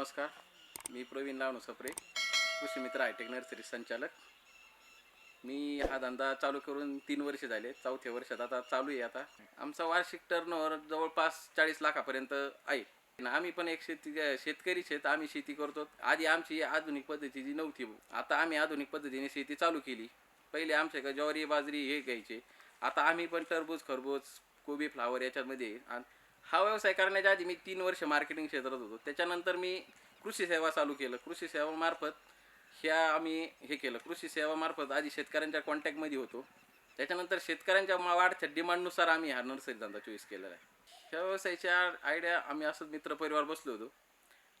नमस्कार मी प्रवीण लावणू सप्रे कृषी मित्र हायटेक नर्सरी संचालक. मी हा धंदा चालू करून तीन वर्ष झाले चौथ्या वर्षात आता चालू आहे आता. आमचा वार्षिक टर्नओव्हर जवळपास चाळीस लाखापर्यंत आहे. आम्ही पण एक शेती शेतकरी शेत आम्ही शेती करतो. आधी आमची आधुनिक पद्धतीची नव्हती आता आम्ही आधुनिक पद्धतीने शेती चालू केली. पहिले आमच्याकडे ज्वारी बाजरी हे घ्यायचे. आता आम्ही पण टरबूज खरबूज कोबी फ्लावर याच्यामध्ये आणि हा व्यवसाय करण्याच्या आधी मी तीन वर्ष मार्केटिंग क्षेत्रात होतो. त्याच्यानंतर मी कृषी सेवा चालू केलं. कृषी सेवामार्फत ह्या आम्ही हे केलं. कृषी सेवामार्फत आधी शेतकऱ्यांच्या कॉन्टॅक्टमध्ये होतो. त्याच्यानंतर शेतकऱ्यांच्या मा- वाढत्या डिमांडनुसार आम्ही हा नर्सरी धंदा चॉईस केलेला आहे. ह्या व्यवसायाच्या आयडिया आम्ही असंच मित्रपरिवार बसलो होतो.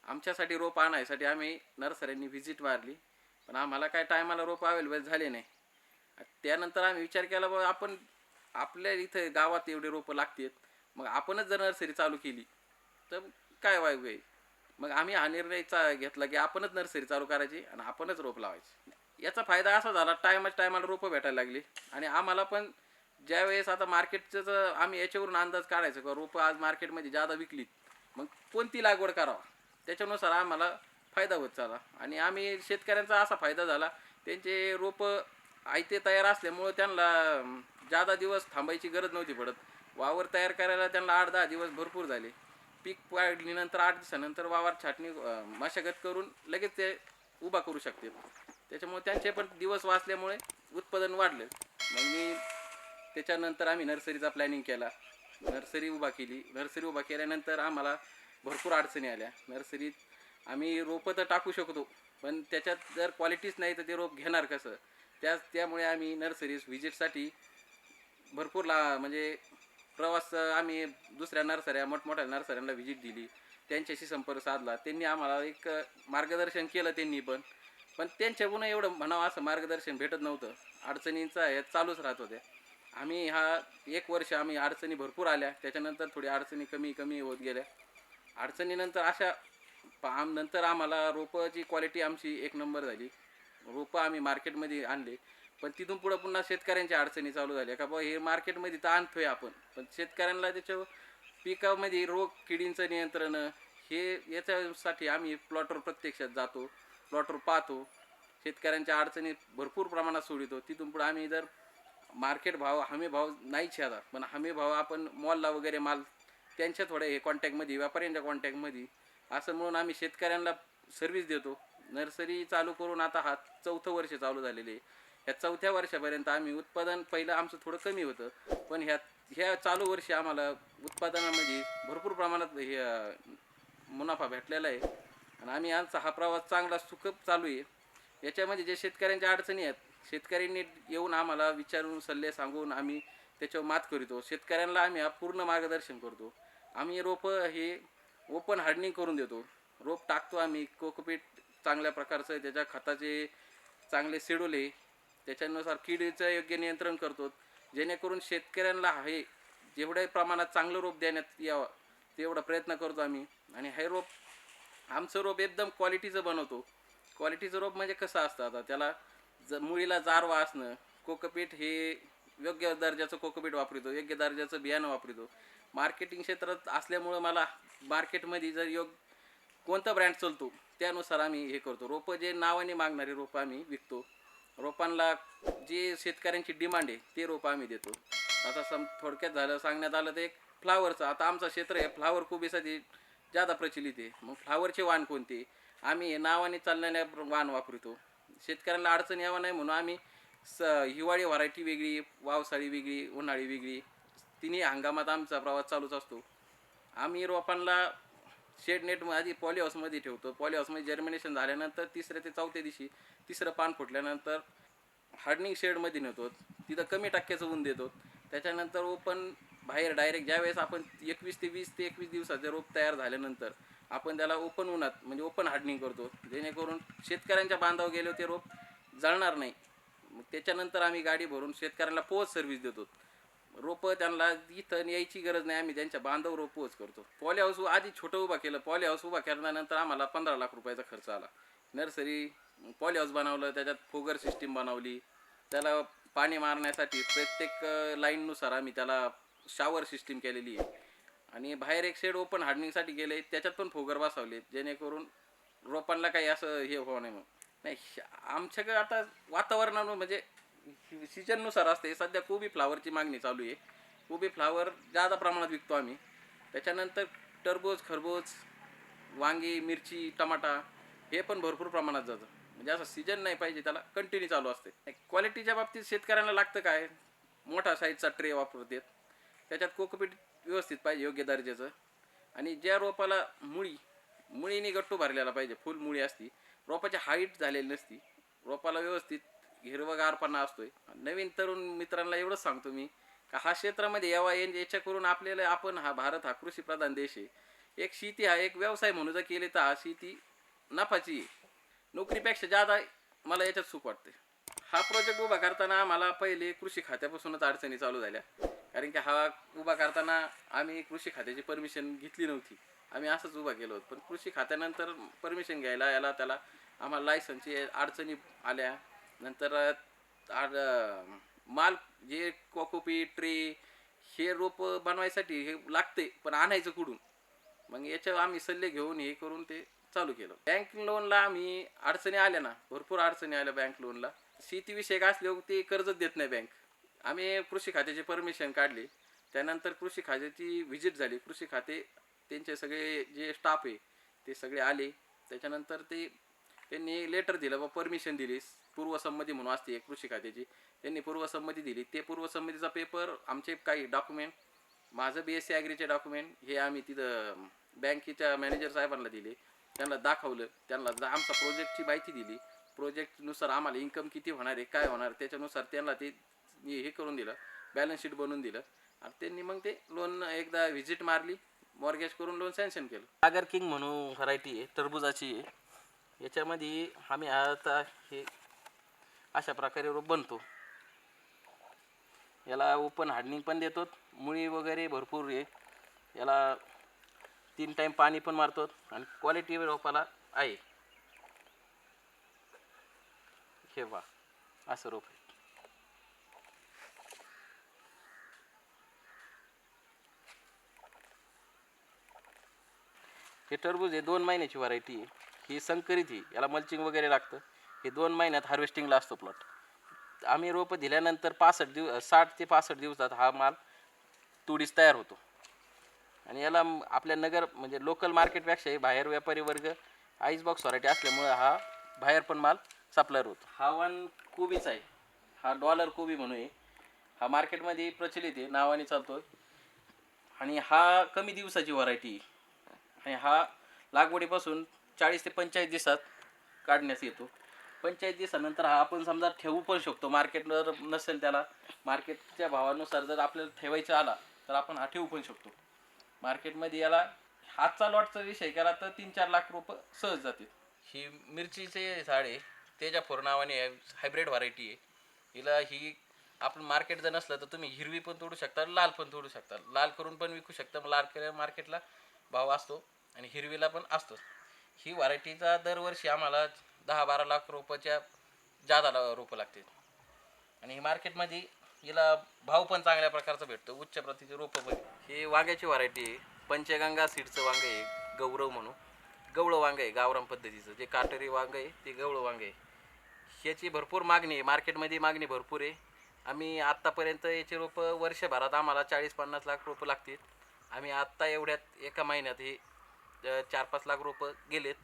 आमच्यासाठी रोप आणायसाठी आम्ही नर्सऱ्यांनी व्हिजिट मारली. पण आम्हाला काय टायमाला रोप अवेलेबल झाले नाही. त्यानंतर आम्ही विचार केला बाबा आपण आपल्या इथं गावात एवढे रोपं लागतात. मग आपणच जर नर्सरी चालू केली तर काय वाईट होईल? मग आम्ही हा निर्णय चा घेतला की आपणच नर्सरी चालू करायची आणि आपणच रोप लावायची. याचा फायदा असा झाला टायमाच टायमाला रोपं भेटायला लागली आणि आम्हाला पण ज्यावेळेस आता मार्केटचं जर आम्ही याच्यावरून अंदाज काढायचो का रोपं आज मार्केटमध्ये जादा विकलीत मग कोणती लागवड करावा? त्याच्यानुसार आम्हाला फायदा होत चाला आणि आम्ही शेतकऱ्यांचा असा फायदा झाला त्यांचे रोपं आयते तयार असल्यामुळं त्यांना जादा दिवस थांबायची गरज नव्हती पडत. वावर तयार करायला त्यांना आठ दहा दिवस भरपूर झाले. पीक पाडलीनंतर आठ दिवसानंतर वावर छाटणी मशागत करून लगेच ते उभा करू शकते. त्याच्यामुळे त्यांचे पण दिवस वाचल्यामुळे उत्पादन वाढलं. मग मी त्याच्यानंतर आम्ही नर्सरीचा प्लॅनिंग केला. नर्सरी उभा केली. नर्सरी उभा केल्यानंतर आम्हाला भरपूर अडचणी आल्या. नर्सरीत आम्ही रोपं तर टाकू शकतो पण त्याच्यात जर क्वालिटीच नाही तर ते रोप घेणार कसं? त्या त्यामुळे आम्ही नर्सरीज व्हिजिटसाठी भरपूर ला म्हणजे प्रवास आम्ही दुसऱ्या नर्सऱ्या मोठमोठ्या नर्सऱ्यांना व्हिजिट दिली. त्यांच्याशी संपर्क साधला. त्यांनी आम्हाला एक मार्गदर्शन केलं त्यांनी पण. पण त्यांच्याकडून एवढं म्हणावं असं मार्गदर्शन भेटत नव्हतं. अडचणींचा हे चालूच राहत होत्या. आम्ही हा एक वर्ष आम्ही अडचणी भरपूर आल्या. त्याच्यानंतर थोडी अडचणी कमी कमी होत गेल्या. अडचणीनंतर अशा पा- आम नंतर आम्हाला रोपाची क्वालिटी आमची एक नंबर झाली. रोपं आम्ही मार्केटमध्ये आणले. पण तिथून पुढं पुन्हा शेतकऱ्यांच्या अडचणी चालू झाल्या. का बा हे मार्केटमध्ये तर आणतोय आपण. पण शेतकऱ्यांना त्याच्या पिकामध्ये रोग किडींचं नियंत्रण हे याच्यासाठी आम्ही प्लॉटवर प्रत्यक्षात जातो प्लॉटवर पाहतो. शेतकऱ्यांच्या अडचणी भरपूर प्रमाणात सोडितो तिथून पुढे आम्ही जर मार्केट भाव हमी भाव नाही छेदा पण हमी भाव आपण मॉलला वगैरे माल त्यांच्या थोड्या हे कॉन्टॅक्टमध्ये व्यापाऱ्यांच्या कॉन्टॅक्टमध्ये असं म्हणून आम्ही शेतकऱ्यांना सर्व्हिस देतो. नर्सरी चालू करून आता हा चौथं वर्ष चालू झालेले आहे. ह्या चौथ्या वर्षापर्यंत आम्ही उत्पादन पहिलं आमचं थोडं कमी होतं. पण ह्या ह्या चालू वर्षी आम्हाला उत्पादनामध्ये भरपूर प्रमाणात हे मुनाफा भेटलेला आहे. आणि आम्ही आमचा हा प्रवास चांगला सुखप चालू आहे. याच्यामध्ये जे शेतकऱ्यांच्या अडचणी आहेत शेतकऱ्यांनी येऊन आम्हाला विचारून सल्ले सांगून आम्ही त्याच्यावर मात करीतो. शेतकऱ्यांना आम्ही पूर्ण मार्गदर्शन करतो. आम्ही रोपं हे ओपन हार्डनिंग करून देतो. रोप टाकतो आम्ही. कोकोपीट चांगल्या प्रकारचं त्याच्या खताचे चांगले शेड्यूल आहे. त्याच्यानुसार किडीचं योग्य नियंत्रण करतो. जेणेकरून शेतकऱ्यांना हे जेवढ्या प्रमाणात चांगलं रोप देण्यात यावं तेवढा प्रयत्न करतो आम्ही. आणि हे रोप आमचं रोप एकदम क्वालिटीचं बनवतो. क्वालिटीचं रोप म्हणजे कसं असतं आता? त्याला ज मुळीला जारवा असणं कोकोपीट हे योग्य दर्जाचं कोकोपीट वापरतो योग्य दर्जाचं बियाणं वापरतो. मार्केटिंग क्षेत्रात असल्यामुळं मला मार्केटमध्ये जर योग कोणता ब्रँड चालतो त्यानुसार आम्ही हे करतो. रोपं जे नावाने मागणारे रोपं आम्ही विकतो. रोपांना जी शेतकऱ्यांची डिमांड आहे ते रोपं आम्ही देतो. आता सम थोडक्यात झालं सांगण्यात आलं तर एक फ्लावरचं आता आमचं क्षेत्र आहे फ्लावर कुबीसाठी जादा प्रचलित आहे. मग फ्लावरचे वाण कोणते? आम्ही नावाने चालणाऱ्या वाण वापरतो. शेतकऱ्यांना अडचण यावं नाही म्हणून आम्ही स हिवाळी व्हरायटी वेगळी पावसाळी वेगळी उन्हाळी वेगळी तिन्ही हंगामात आमचा प्रवास चालूच असतो. आम्ही रोपांना शेड नेट आधी पॉली हाऊसमध्ये ठेवतो. पॉली हाऊसमध्ये जर्मिनेशन झाल्यानंतर तिसऱ्या ते चौथ्या दिवशी तिसरं पान फुटल्यानंतर हार्डनिंग शेडमध्ये नेतो. तिथं कमी टक्क्याचं ऊन देतो. त्याच्यानंतर ओपन बाहेर डायरेक्ट ज्यावेळेस आपण एकवीस ते वीस ते एकवीस दिवसाचे रोप तयार झाल्यानंतर आपण त्याला ओपन उन्हात म्हणजे ओपन हार्डनिंग करतो. जेणेकरून शेतकऱ्यांच्या बांधावर गेलो ते रोप जळणार नाही. मग त्याच्यानंतर आम्ही गाडी भरून शेतकऱ्यांना पोच सर्व्हिस देतो. रोपं त्यांना इथं यायची गरज नाही आम्ही त्यांच्या बांधव रोप पोच करतो. पॉली हाऊस आधी छोटं उभा केलं. पॉली हाऊस उभा केल्यानंतर आम्हाला पंधरा लाख रुपयाचा खर्च आला. नर्सरी पॉली हाऊस बनवलं त्याच्यात फोगर सिस्टीम बनवली. त्याला पाणी मारण्यासाठी प्रत्येक लाईननुसार आम्ही त्याला शावर सिस्टीम केलेली आहे. आणि बाहेर एक शेड ओपन हार्डनिंगसाठी गेले त्याच्यात पण फोगर बसवले जेणेकरून रोपांना काही असं हे होऊ नाही मग नाही श- आमच्याकडे आता वातावरणानं म्हणजे सीजननुसार असते. सध्या कोबी फ्लावरची मागणी चालू आहे. कोबी फ्लावर जादा प्रमाणात विकतो आम्ही. त्याच्यानंतर टरबूज खरबूज वांगी मिरची टमाटा हे पण भरपूर प्रमाणात जातं. म्हणजे असं सीजन नाही पाहिजे त्याला कंटिन्यू चालू असते. क्वालिटीच्या बाबतीत शेतकऱ्यांना लागतं काय? मोठा साईजचा ट्रे वापरतात त्याच्यात कोकोपीट व्यवस्थित पाहिजे योग्य दर्जाचं. आणि ज्या रोपाला मुळी मुळीने गट्टू भरलेला पाहिजे फुल मुळी असती रोपाची हाईट झालेली नसती रोपाला व्यवस्थित हिरवगारपणा असतोय. नवीन तरुण मित्रांना एवढंच सांगतो मी का हा क्षेत्रामध्ये यावा याच्या करून आपल्याला आपण हा भारत हा कृषीप्रधान देश आहे. एक शेती हा एक व्यवसाय म्हणून जर केले तर हा शेती नफाची आहे नोकरीपेक्षा जादा मला याच्यात सुख वाटते हा प्रोजेक्ट उभा करताना मला पहिले कृषी खात्यापासूनच अडचणी चालू झाल्या. कारण की हा उभा करताना आम्ही कृषी खात्याची परमिशन घेतली नव्हती. आम्ही असंच उभा केलो होतो. पण कृषी खात्यानंतर परमिशन घ्यायला याला त्याला आम्हाला लायसनची अडचणी आल्या. नंतर आड माल जे कोकोपी ट्रे हे रोप बनवायसाठी हे लागते पण आणायचं कुठून? मग याच्यावर आम्ही सल्ले घेऊन हे करून ते चालू केलं. बँक लोनला आम्ही अडचणी आल्या ना भरपूर अडचणी आल्या बँक लोनला. शेतीविषयक असल्यावर ते कर्जच देत नाही बँक. आम्ही कृषी खात्याचे परमिशन काढली त्यानंतर कृषी खात्याची व्हिजिट झाली. कृषी खाते त्यांचे सगळे जे स्टाफ आहे ते सगळे आले. त्याच्यानंतर ते त्यांनी लेटर दिलं बा परमिशन दिलीस. पूर्वसंमती म्हणून असते एक कृषी खात्याची त्यांनी पूर्वसंमती दिली. ते पूर्वसंमतीचा पेपर आमचे काही डॉक्युमेंट माझं बी एस सी ॲग्रीचे डॉक्युमेंट हे आम्ही तिथं बँकेच्या मॅनेजर साहेबांना दिले. त्यांना दाखवलं. त्यांना जा- आमचा प्रोजेक्टची माहिती दिली. प्रोजेक्टनुसार आम्हाला इन्कम किती होणार आहे काय होणार त्याच्यानुसार त्यांना ते हे करून दिलं. बॅलन्स शीट बनवून दिलं. आणि त्यांनी मग ते लोन एकदा व्हिजिट मारली. मॉर्गेज करून लोन सँक्शन केलं. सागर किंग म्हणून व्हरायटी आहे टरबुजाची आहे. याच्यामध्ये आम्ही आता हे अशा प्रकारे रोप बनतो. याला ओपन हार्डनिंग पण देतो. मुळी वगैरे भरपूर आहे. याला तीन टाईम पाणी पण मारतो आणि क्वालिटी रोपाला आहे. हे वा असं रोप आहे. हे टरबूज आहे दोन महिन्याची व्हरायटी आहे. ही संकरित ही याला मल्चिंग वगैरे लागतं. हे दोन महिन्यात हार्वेस्टिंगला असतो प्लॉट आम्ही रोपं दिल्यानंतर पासष्ट दिव साठ ते पासष्ट दिवसात हा माल तुडीस तयार होतो. आणि याला आपल्या नगर म्हणजे लोकल मार्केटपेक्षा बाहेर व्यापारी वर्ग आईस बॉक्स व्हरायटी असल्यामुळं हा बाहेर पण माल सप्लायर होतो. हा वन कोबीचा आहे. हा डॉलर कोबी म्हणून आहे. हा मार्केटमध्ये प्रचलित आहे नावाने चालतो आणि हा कमी दिवसाची व्हरायटी आणि हा लागवडीपासून चाळीस ते पंचेचाळीस दिवसात काढण्यास येतो. पंचेचाळीस दिवसानंतर हा आपण समजा ठेवू पण शकतो. मार्केटवर नसेल त्याला मार्केटच्या भावानुसार जर आपल्याला ठेवायचा आला तर आपण हा ठेवू पण शकतो. मार्केटमध्ये याला हातचा लॉटचा विषय केला तर तीन चार लाख रुपये सहज जातील. ही मिरचीचे झाड आहे तेजा फोर नावाने हायब्रिड व्हरायटी आहे. हिला ही आपण मार्केट जर नसलं तर तुम्ही हिरवी पण तोडू शकता लाल पण तोडू शकता. लाल करून पण विकू शकता लाल केल्या मार्केटला भाव असतो आणि हिरवीला पण असतो. ही व्हरायटीचा दरवर्षी आम्हाला दहा बारा लाख रुपयाच्या जादा ला- रोपं लागते आणि हे मार्केटमध्ये हिला भाव पण चांगल्या प्रकारचा भेटतो. उच्च प्रतीचे रोपं पण. हे वांग्याची व्हरायटी आहे. पंचगंगा सीडचं वांग आहे. गौरव म्हणून. गवळं वांग आहे गावराम पद्धतीचं. जे काटेरी वांग आहे ते गवळं वांग आहे. ह्याची भरपूर मागणी आहे. मार्केटमध्ये मागणी भरपूर आहे. आम्ही आत्तापर्यंत याचे रोपं वर्षभरात आम्हाला चाळीस पन्नास लाख रोपं लागतील. आम्ही आत्ता एवढ्यात एका महिन्यात हे अ, चार पाच लाख रोपं गेलेत.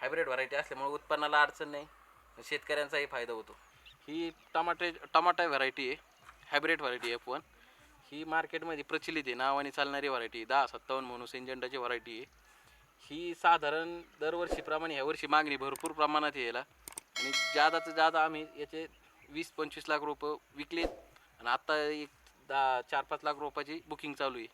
हायब्रिड व्हरायटी असल्यामुळे उत्पन्नाला अडचण नाही. शेतकऱ्यांचाही फायदा होतो. ही टमाटे टमाटा व्हरायटी आहे. हायब्रिड व्हरायटी आहे पण. ही मार्केटमध्ये प्रचलित आहे. नावाने चालणारी व्हरायटी दहा सत्तावन्न म्हणून सेंजंडाची व्हरायटी आहे. ही साधारण दरवर्षीप्रमाणे ह्या वर्षी मागणी भरपूर प्रमाणात यायला. आणि जादाचं जादा आम्ही याचे वीस पंचवीस लाख रोपं विकलेत. आणि आत्ता एक दहा चार पाच लाख रोपाची बुकिंग चालू आहे.